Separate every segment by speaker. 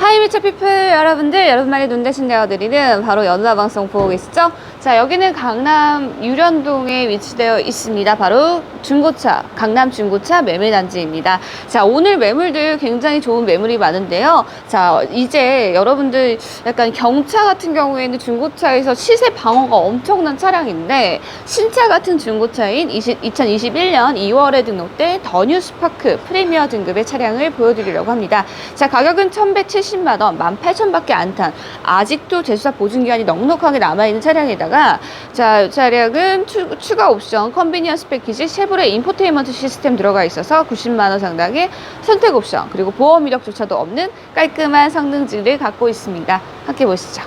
Speaker 1: 하이미차 피플 여러분들 여러분만의 눈 대신 내어드리는 바로 연화 방송 보고 계시죠? 자 여기는 강남 유련동에 위치되어 있습니다. 바로 중고차 강남 중고차 매매단지입니다. 자 오늘 매물들 굉장히 좋은 매물이 많은데요. 자 이제 여러분들 약간 경차 같은 경우에는 중고차에서 시세 방어가 엄청난 차량인데 신차 같은 중고차인 20, 2021년 2월에 등록된 더뉴 스파크 프리미어 등급의 차량을 보여드리려고 합니다. 자 가격은 1,170만 원, 18,000밖에 안 탄 아직도 제수사 보증 기간이 넉넉하게 남아 있는 차량에다가 자 이 차량은 추, 추가 옵션 컨비니언스 패키지 쉐보레 인포테인먼트 시스템 들어가 있어서 90만 원 상당의 선택 옵션 그리고 보험 이력조차도 없는 깔끔한 성능지를 갖고 있습니다. 함께 보시죠.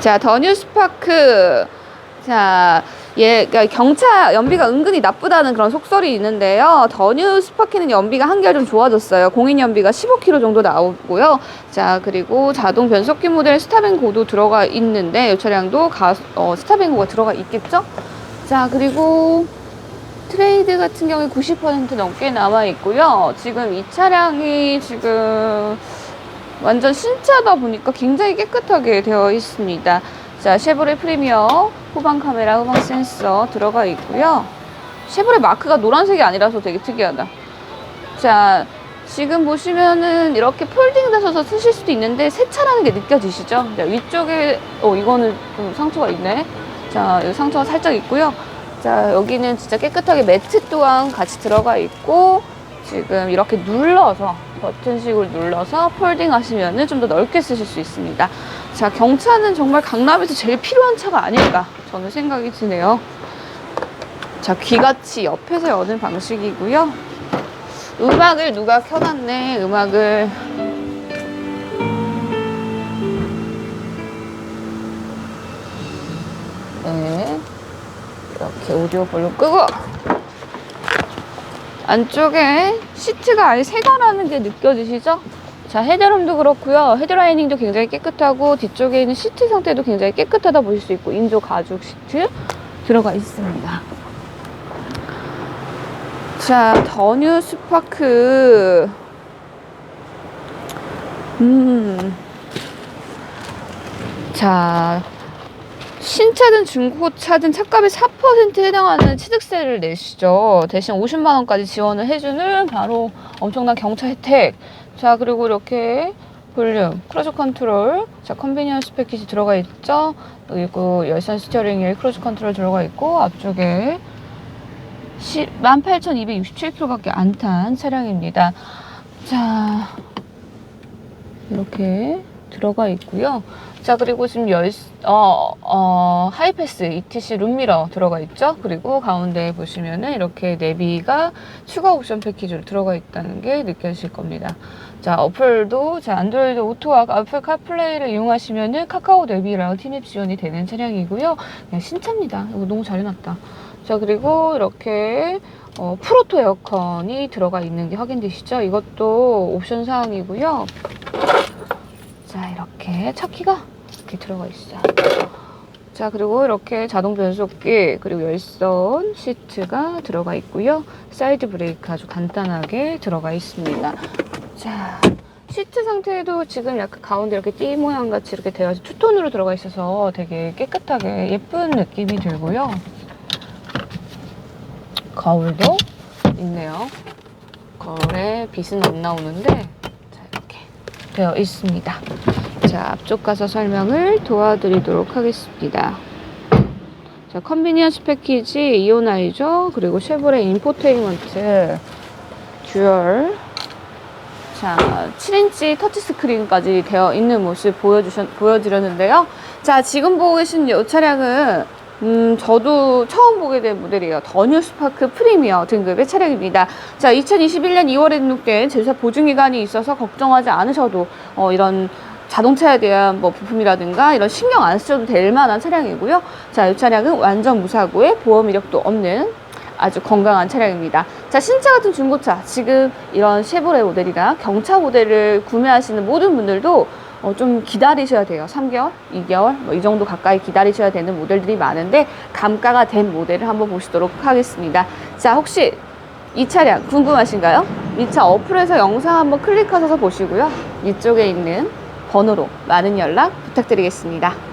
Speaker 1: 자, 더뉴 스파크. 자, 예, 그러니까 경차 연비가 은근히 나쁘다는 그런 속설이 있는데요. 더뉴 스파키는 연비가 한결 좀 좋아졌어요. 공인 연비가 15km 정도 나오고요. 자, 그리고 자동 변속기 모델 스타뱅고도 들어가 있는데 이 차량도 가, 어, 스타뱅고가 들어가 있겠죠? 자, 그리고 트레이드 같은 경우에 90% 넘게 남아 있고요. 지금 이 차량이 지금 완전 신차다 보니까 굉장히 깨끗하게 되어 있습니다. 자, 쉐보레 프리미어 후방 카메라, 후방 센서 들어가 있고요. 쉐보레 마크가 노란색이 아니라서 되게 특이하다. 자, 지금 보시면은 이렇게 폴딩 되셔서 쓰실 수도 있는데 세차라는 게 느껴지시죠? 자, 위쪽에 어 이거는 좀 상처가 있네. 자, 여기 상처가 살짝 있고요. 자, 여기는 진짜 깨끗하게 매트 또한 같이 들어가 있고 지금 이렇게 눌러서 버튼식으로 눌러서 폴딩 하시면은 좀 더 넓게 쓰실 수 있습니다. 자, 경차는 정말 강남에서 제일 필요한 차가 아닐까 저는 생각이 드네요. 자, 귀같이 옆에서 여는 방식이고요. 음악을 누가 켜놨네, 음악을. 네. 이렇게 오디오 볼륨 끄고 안쪽에 시트가 아예 새 거라는 게 느껴지시죠? 자, 헤드룸도 그렇고요. 헤드라이닝도 굉장히 깨끗하고 뒤쪽에 있는 시트 상태도 굉장히 깨끗하다 보실 수 있고 인조 가죽 시트 들어가 있습니다. 자, 더뉴 스파크. 음. 자, 신차든 중고차든 차값의 4% 해당하는 취득세를 내시죠. 대신 50만 원까지 지원을 해주는 바로 엄청난 경차 혜택. 자 그리고 이렇게 볼륨, 크루즈 컨트롤, 자 컨비니언스 패키지 들어가 있죠. 그리고 열선 스티어링에 크루즈 컨트롤 들어가 있고 앞쪽에 18,267km밖에 안 탄 차량입니다. 자 이렇게 들어가 있고요. 자 그리고 지금 열, 어, 어, 하이패스 ETC 룸미러 들어가 있죠. 그리고 가운데 보시면은 이렇게 내비가 추가 옵션 패키지로 들어가 있다는 게 느껴질 겁니다. 자 어플도 자 안드로이드 오토와 애플 카플레이를 이용하시면은 카카오 내비랑 티맵 지원이 되는 차량이고요. 그냥 신차입니다. 이거 너무 잘 해놨다. 자 그리고 이렇게 어, 프로토 에어컨이 들어가 있는 게 확인되시죠? 이것도 옵션 사항이고요. 자 이렇게 차 키가 이렇게 들어가 있어요. 자 그리고 이렇게 자동 변속기 그리고 열선 시트가 들어가 있고요. 사이드 브레이크 아주 간단하게 들어가 있습니다. 자 시트 상태도 지금 약간 가운데 이렇게 띠 모양 같이 이렇게 되어 투톤으로 들어가 있어서 되게 깨끗하게 예쁜 느낌이 들고요. 거울도 있네요. 거울에 빛은 안 나오는데 되어 있습니다. 자, 앞쪽 가서 설명을 도와드리도록 하겠습니다. 자, 컨비니언스 패키지 이온아이죠. 그리고 쉐보레 인포테인먼트 듀얼. 자, 7인치 터치스크린까지 되어 있는 모습 보여주셨, 보여드렸는데요. 자, 지금 보고 계신 이 차량은 음, 저도 처음 보게 된 모델이에요. 더뉴 스파크 프리미어 등급의 차량입니다. 자, 2021년 2월에 등록된 제조사 보증기간이 있어서 걱정하지 않으셔도 어, 이런 자동차에 대한 뭐 부품이라든가 이런 신경 안 쓰셔도 될 만한 차량이고요. 자, 이 차량은 완전 무사고에 보험 이력도 없는 아주 건강한 차량입니다. 자, 신차 같은 중고차, 지금 이런 쉐보레 모델이나 경차 모델을 구매하시는 모든 분들도 어, 좀 기다리셔야 돼요. 3개월, 2개월, 뭐 이 정도 가까이 기다리셔야 되는 모델들이 많은데 감가가 된 모델을 한번 보시도록 하겠습니다. 자, 혹시 이 차량 궁금하신가요? 이 차 어플에서 영상 한번 클릭하셔서 보시고요. 이쪽에 있는 번호로 많은 연락 부탁드리겠습니다.